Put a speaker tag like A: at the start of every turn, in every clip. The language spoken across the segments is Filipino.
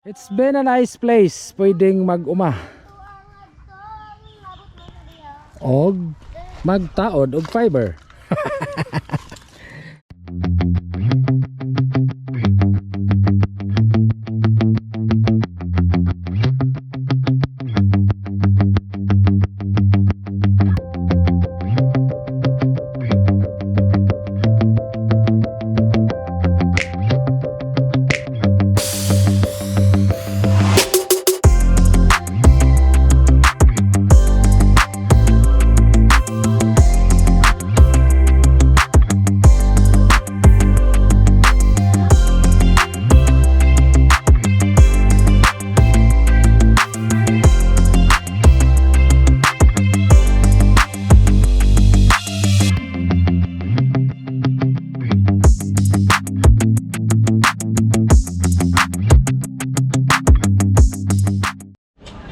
A: It's been a nice place. Pwedeng mag-uma. Og magtaod og fiber.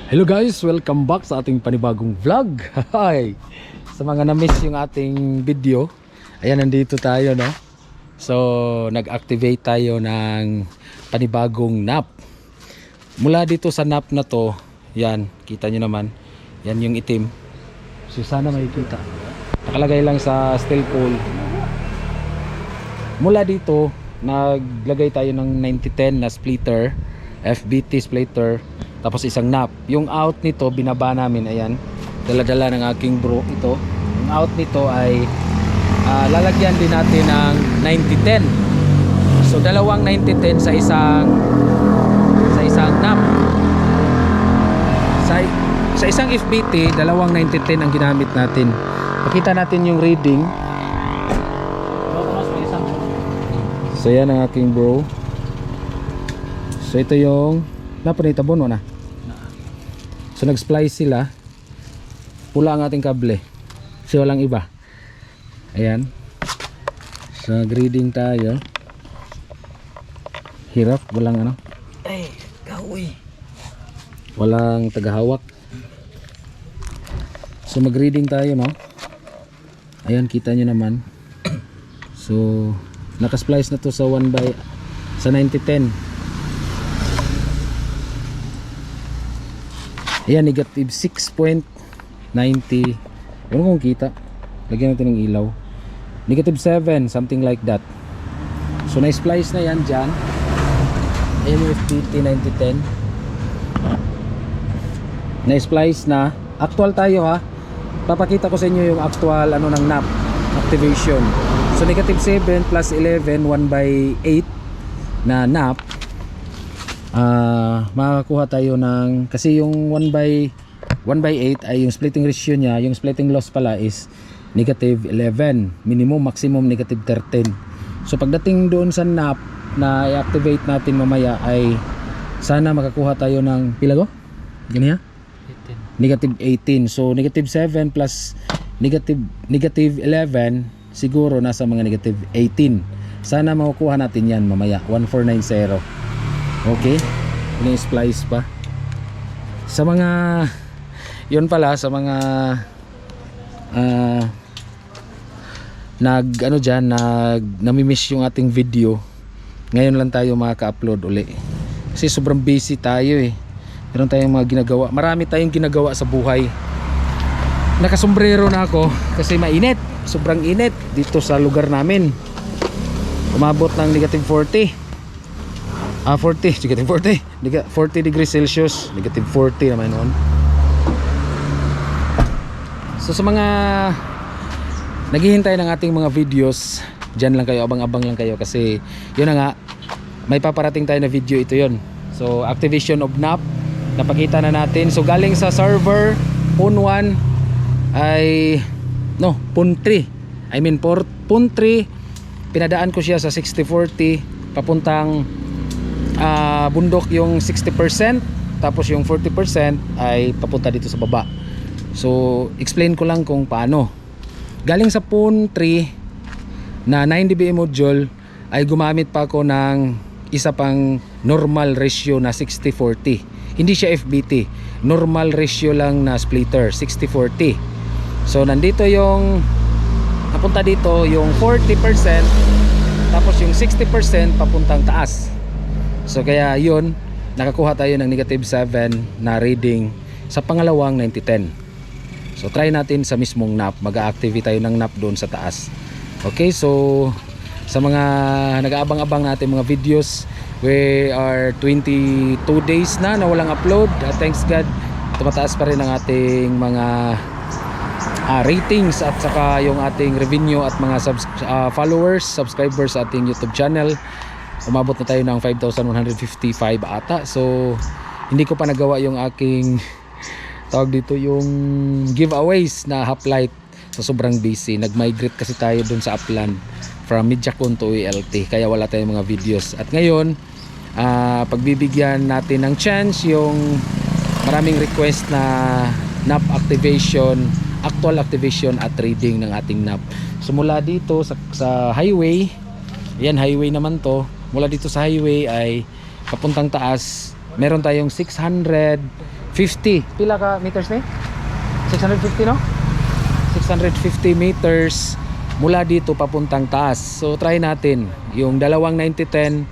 A: Hello guys, welcome back sa ating panibagong vlog. Hi. Sa mga na-miss yung ating video, ayan nandito tayo no. So, nag-activate tayo ng panibagong nap. Mula dito sa nap na to, yan, kita nyo naman. Yan yung itim. So, sana makikita. Nakalagay lang sa steel pole. Mula dito, naglagay tayo ng 9010 na splitter, FBT splitter, tapos isang nap. Yung out nito, binaba namin, ayan. Dala-dala ng aking bro ito. Yung out nito ay ah, lalagyan din natin ng 9010. So dalawang 9010 sa isang sa isang nap. Sa sa isang FBT, dalawang 9010 ang ginamit natin. Pakita natin yung reading. So yan ang aking bro. So ito yung napanitabon mo na. So nag-splice sila. Pula ang ating kable. So walang iba. Ayan. So nag-reading tayo. Hirap, walang ano.
B: Ay, kahoy.
A: Walang tagahawak. So mag-reading tayo no. Ayan, kita nyo naman. So naka-splice na to sa 1 by sa 9010. Ayan, negative 6.90. Ano kung kita? Lagyan natin ng ilaw. Negative 7, something like that. So na-splice na yan dyan. Ayan yung FPT 9010 na-splice na actual tayo ha papakita ko sa inyo yung actual ano ng NAP activation so negative 7 plus 11 1 by 8 na NAP ah makakuha tayo ng kasi yung 1 by 1 by 8 ay yung splitting ratio niya yung splitting loss pala is negative 11 minimum maximum negative 13 so pagdating doon sa NAP na i-activate natin mamaya ay sana makakuha tayo ng pila go? ganyan negative 18 so negative 7 plus negative negative 11 siguro nasa mga negative 18 sana makukuha natin yan mamaya. 1490 okay. Ini splice pa. Sa mga yun pala sa mga ah nag ano dyan nag namimiss yung ating video ngayon lang tayo makaka-upload uli. Kasi sobrang busy tayo eh. Meron tayong mga ginagawa. Marami tayong ginagawa sa buhay. Nakasombrero na ako kasi mainit. Sobrang init dito sa lugar namin. Umabot ng negative 40 ah 40 negative 40 Nega- 40 degrees celsius. Negative 40 naman noon. So sa mga naghihintay ng ating mga videos dyan lang kayo abang-abang lang kayo kasi yun na nga may paparating tayo na video ito yun. So activation of NAP napakita na natin. So galing sa server pun 1 ay no pun 3 I mean pun 3 pinadaan ko siya sa 60-40 papuntang ah, bundok yung 60% tapos yung 40% ay papunta dito sa baba. So explain ko lang kung paano. Galing sa pun 3 na 9 dBA module ay gumamit pa ako ng isa pang normal ratio na 60-40 hindi siya FBT normal ratio lang na splitter 60-40 so nandito yung napunta dito yung 40% tapos yung 60% papuntang taas so kaya yun nakakuha tayo ng negative 7 na reading sa pangalawang 9010. So try natin sa mismong nap. Mag-activate tayo ng nap doon sa taas. Okay, so sa mga nag-aabang-abang natin mga videos, we are 22 days na na walang upload. Uh, thanks God, tumataas pa rin ang ating mga ah, ratings at saka yung ating revenue at mga subs- ah, followers, subscribers sa ating YouTube channel. Umabot na tayo ng 5,155 ata. So, hindi ko pa nagawa yung aking tawag dito yung giveaways na hoplite sa sobrang busy. Nag-migrate kasi tayo dun sa upland from Midjakon to ELT kaya wala tayong mga videos. At ngayon, ah, pagbibigyan natin ng chance yung maraming request na NAP activation, actual activation at reading ng ating NAP. So dito sa, sa highway, yan highway naman to, mula dito sa highway ay papuntang taas, meron tayong 650. Pila ka meters ni? 650 no? 650 meters mula dito papuntang taas. So try natin yung dalawang 9010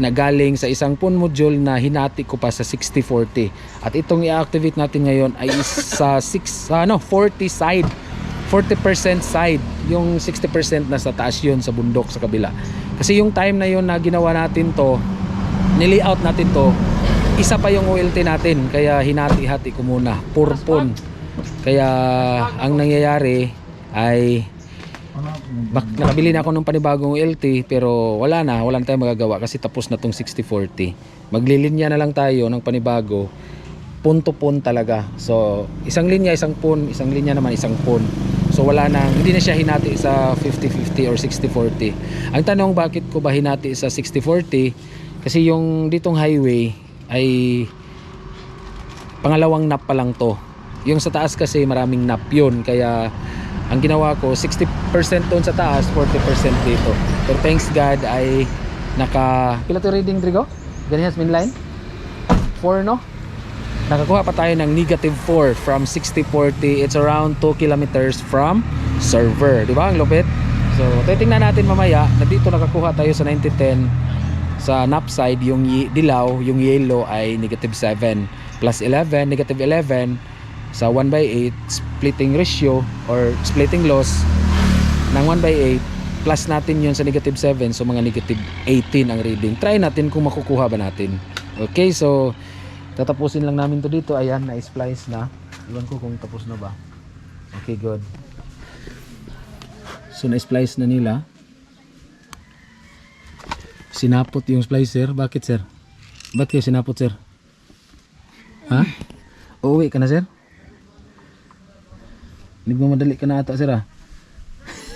A: na galing sa isang pun module na hinati ko pa sa 6040. At itong i-activate natin ngayon ay sa 6 ano 40 side. 40% side, yung 60% na sa taas yun sa bundok sa kabila. Kasi yung time na yun na ginawa natin to, nilayout natin to, isa pa yung OLT natin. Kaya hinati-hati ko muna. Purpon kaya ang nangyayari ay bak nakabili na ako ng panibagong OLT pero wala na. Wala na tayong magagawa kasi tapos na tong 6040 maglilinya na lang tayo ng panibago. Pun to pun talaga. So isang linya isang pun isang linya naman isang pun so wala na hindi na siya hinati sa 50-50 or 60-40 ang tanong bakit ko ba hinati sa 60-40 kasi yung ditong highway ay pangalawang nap pa lang to yung sa taas kasi maraming nap yun kaya ang ginawa ko 60% doon sa taas 40% dito pero thanks God ay naka pila to reading Drigo? ganyan min line? 4 no? Nakakuha pa tayo ng negative 4 from 6040 it's around 2 kilometers from server. Di ba ang lupit? so titingnan natin mamaya na dito nakakuha tayo sa 9010 sa nap side yung dilaw yung yellow ay negative 7 plus 11 negative 11 sa 1 by 8 splitting ratio or splitting loss ng 1 by 8 plus natin yun sa negative 7 so mga negative 18 ang reading. Try natin kung makukuha ba natin. Okay so tatapusin lang namin to dito. Ayan na splice na. Iwan ko kung tapos na ba. Okay good. So na splice na nila. Sinapot yung splicer bakit sir? Ba't kayo sinapot sir? Ha? Uuwi ka na sir? Nagmamadali ka na ata sir ah.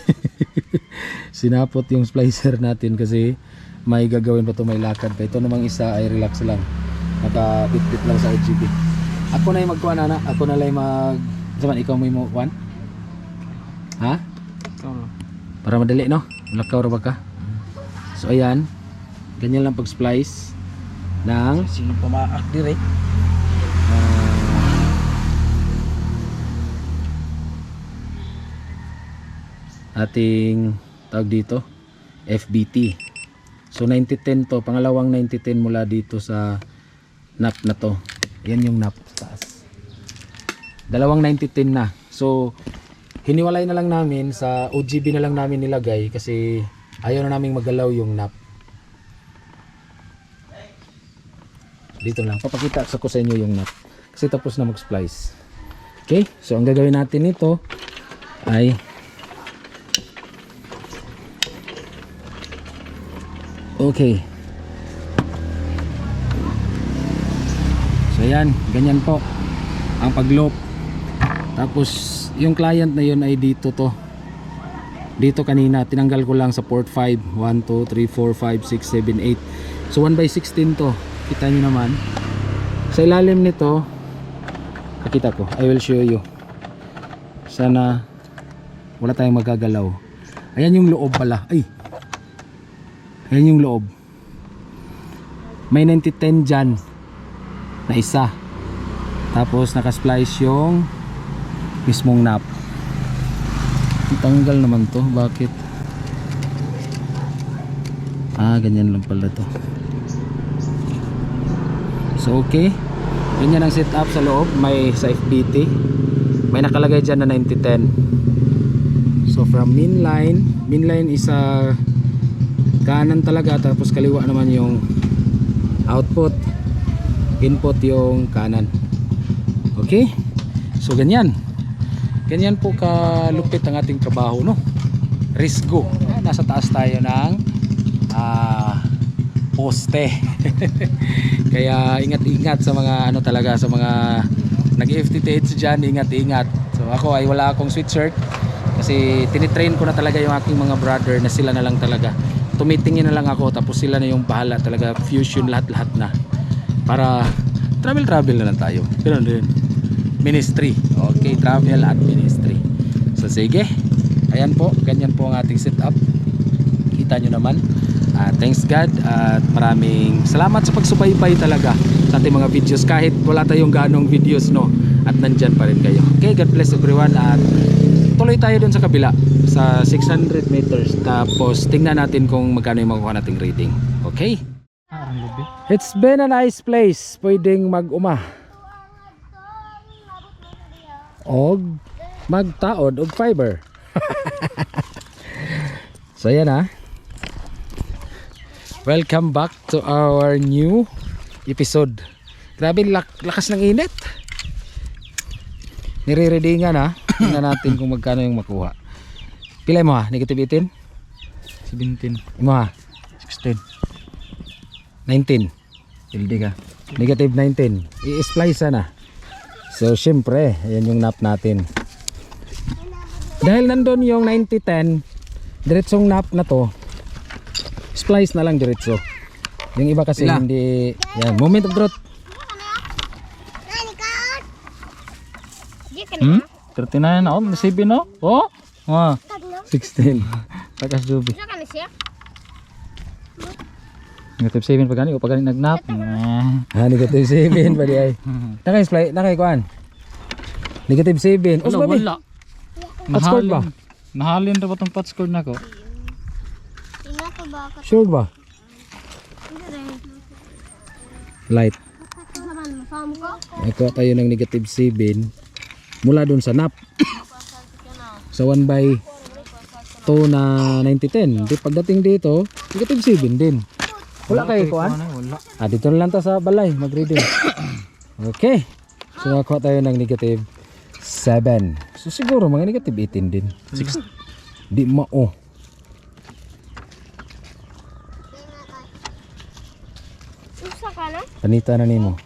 A: Sinapot yung splicer natin kasi may gagawin pa to may lakad pa. Ito namang isa ay relax lang nakabit-bit lang sa OGB ako na yung magkuha na na ako na lang mag Saman, ikaw mo yung kuhan ha? Para madali no? Lakaw ra ka? So ayan. Ganyan lang pag splice ng
B: Sino pumaak dire?
A: ating tawag dito FBT so 9010 to. Pangalawang 9010 mula dito sa nap na to. Yan yung nap taas. Dalawang 9010 na. So hiniwalay na lang namin sa OGB na lang namin nilagay kasi ayaw na naming magalaw yung nap. Dito lang. Papakita ko sa inyo yung nap. Kasi tapos na mag splice okay? So ang gagawin natin nito ay Okay. So yan, ganyan po ang pag-loop. Tapos yung client na yun ay dito to. Dito kanina, tinanggal ko lang sa port 5. 1, 2, 3, 4, 5, 6, 7, 8. So 1 by 16 to. Kita nyo naman. Sa ilalim nito, pakita ko. I will show you. Sana wala tayong magagalaw. Ayan yung loob pala. Ay, Ayan yung loob. May 9010 dyan na isa. Tapos nakasplice yung mismong nap. Ang Tanggal naman to. Bakit? Ah, ganyan lang pala to. So okay. Ganyan ang setup sa loob. May sa FBT. May nakalagay dyan na 9010. So from main line, main line is sa kanan talaga tapos kaliwa naman yung output. Input yung kanan. Okay? So ganyan. Ganyan po kalupit ang ating trabaho, no? Risk go. Ah, Nasa taas tayo ng ah, poste. Kaya ingat-ingat sa mga ano talaga sa mga nag-FTTH dyan, ingat-ingat. So ako ay wala akong sweatshirt kasi tinitrain ko na talaga yung aking mga brother na sila na lang talaga. Tumitingin na lang ako tapos sila na yung bahala talaga fusion lahat-lahat na. Para travel-travel na lang tayo. Ganun din. Ministry. Okay, travel at ministry. So sige. Ayan po, ganyan po ang ating setup. Kita nyo naman. Ah, thanks God at maraming salamat sa pagsubaybay talaga sa ating mga videos kahit wala tayong ganong videos no at nandyan pa rin kayo okay God bless everyone at tuloy tayo dun sa kabila sa 600 meters tapos tingnan natin kung magkano yung makuha nating reading okay it's been a nice place pwedeng mag-uma og magtaod og fiber so yan ah Welcome back to our new episode. Grabe lak lakas ng init. Nire-readingan ha. Tingnan natin kung magkano yung makuha. Pila mo ha? Negative 18?
B: 17.
A: Mo ha?
B: 16.
A: 19.
B: Pildi ka.
A: Negative 19. I-splice na. So syempre, ayan yung nap natin. Dahil nandun yung 90-10, diretsong nap na to, splice na lang diretso. Yung iba kasi
B: Pila?
A: hindi, yan, moment of truth.
B: Hmm? 39 na. Oh, nasibi no? Oh? Ah.
A: 16. Takas dubi.
B: Negative 7 pa gani. O pa gani nagnap.
A: Ah, negative 7 pa di ay. Nakay splice, nakay kuan. Negative 7. Os
B: Wala,
A: ba?
B: wala.
A: Patchcord ba?
B: Nahalin ra ba tong patchcord na ko?
A: Sure ba? Light. Ito tayo ng negative 7 mula dun sa nap. Sa 1 by 2 na 90-10. Di pagdating dito, negative 7 din. Wala kayo kuan?
B: Wala.
A: Ah, dito na lang ta sa balay, mag-reading. okay. So, nakuha tayo ng negative 7. So, siguro mga negative 18 din. 6. Di mao.
C: Usa ka na?
A: Panita na nimo.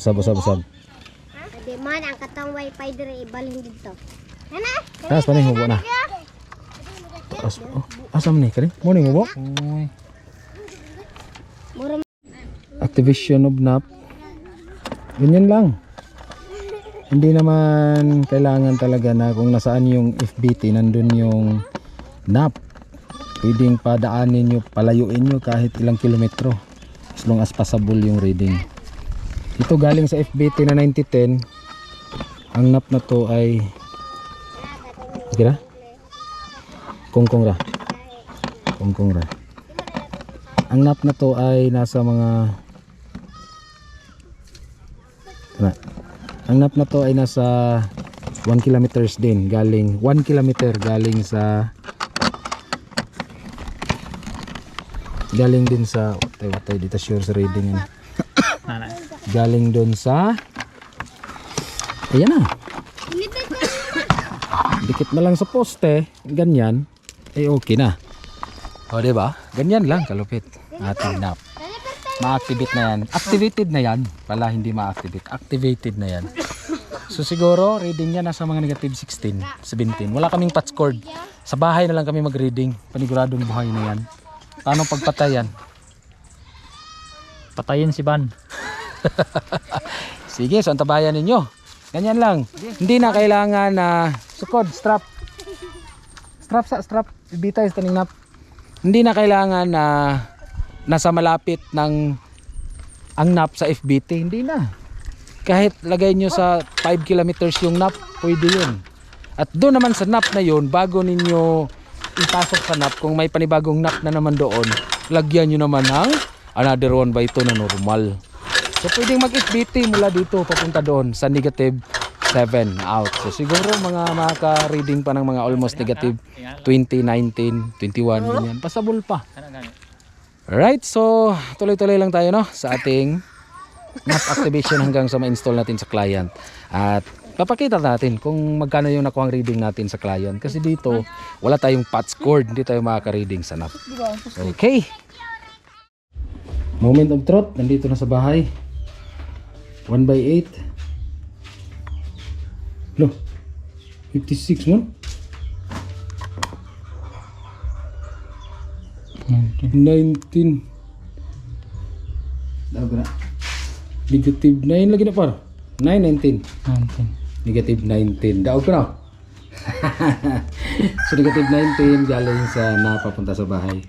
A: Usab, usab, usab.
C: Di man, ang katang wifi dire ibalhin dito. Nana?
A: Taas pa ni hubo na. As, oh, asam ni kani? Mo ni hubo?
B: Uy.
C: Mura
A: Activation of NAP. Ganyan lang. Hindi naman kailangan talaga na kung nasaan yung FBT, nandun yung NAP. Pwedeng padaanin nyo, palayuin nyo kahit ilang kilometro. As long as passable yung reading. Ito galing sa FBT na 9010. Ang NAP na to ay Sige na? Kongkong ra. Kongkong ra. Ang NAP na to ay nasa mga na. Ang nap na to ay nasa 1 kilometers din galing 1 kilometer galing sa galing din sa watay watay dito sure sa reading yan. Galing doon sa ayan na dikit na lang sa poste ganyan ay okay na. O diba ganyan lang kalupit. Ating nap ma-activate na yan. Activated na yan. Pala hindi ma-activate. Activated na yan. So siguro reading niya nasa mga negative 16 17 wala kaming patch cord. Sa bahay na lang kami mag-reading. Paniguradong buhay na yan. Paano pagpatayan
B: Patayin si Ban.
A: Sige, so antabayan ninyo. Ganyan lang. Hindi na kailangan na sukod, strap. Strap sa strap. Ibitay sa taning nap. Hindi na kailangan na nasa malapit ng ang nap sa FBT. Hindi na. Kahit lagay nyo sa 5 kilometers yung nap, pwede yun. At doon naman sa nap na yun, bago ninyo ipasok sa nap, kung may panibagong nap na naman doon, lagyan nyo naman ng another 1 by 2 na normal. So pwedeng mag-FBT mula dito papunta doon sa negative 7 out. So siguro mga makaka-reading pa ng mga almost negative 20, 19, 21, ganyan. Pasabol pa. Alright, so tuloy-tuloy lang tayo no sa ating map activation hanggang sa ma-install natin sa client. At papakita natin kung magkano yung nakuhang reading natin sa client. Kasi dito, wala tayong patch cord, hindi tayo makaka-reading sa NAP. Okay. Moment of truth, nandito na sa bahay. 1 by 8. Lo, 56 mo? 19. Daw na. Negative 9 lagi na par. 9, 19.
B: Natin.
A: Negative 19. Daog ko na. so negative 19 galing sa napapunta sa bahay.